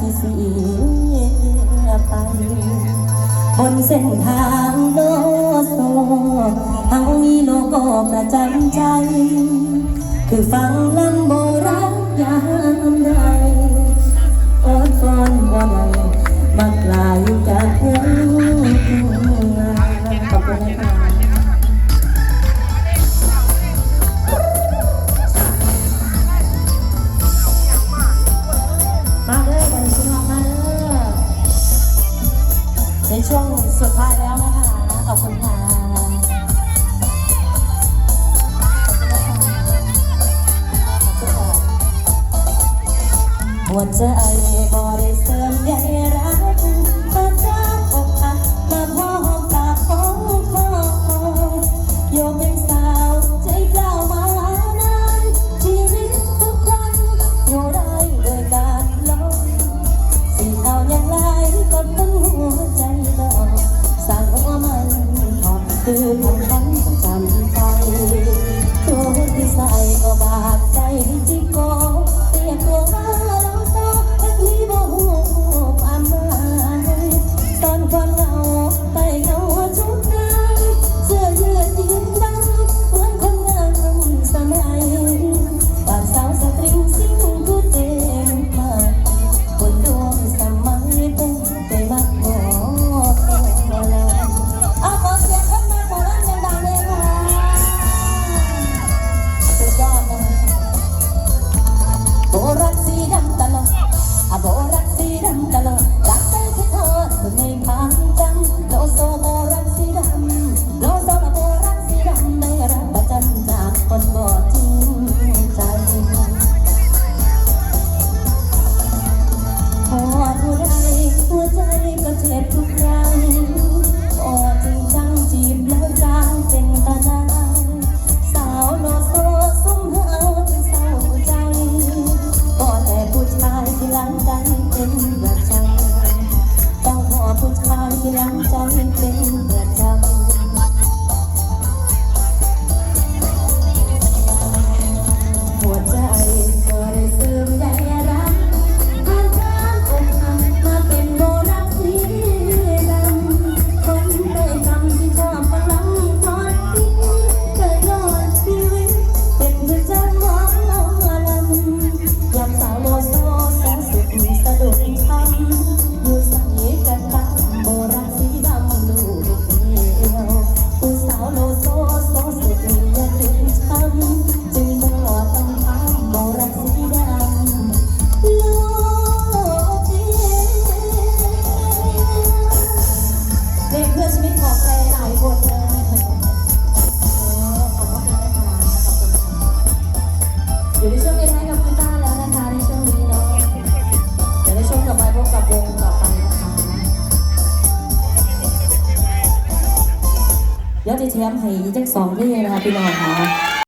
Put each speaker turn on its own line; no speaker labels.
ที่เสียไป บนเส้นทางโลโซเฮามีโลโก้ประจำใจ คือฟังลำโบราณ สุดท้ายแล้วนะคะ ขอบคุณค่ะหัวใจบร์ดเสริมใหญ่ ซื้อ yang. แล้วจะแชมให้อีกจักสองที่นะคะพี่น้องค่ะ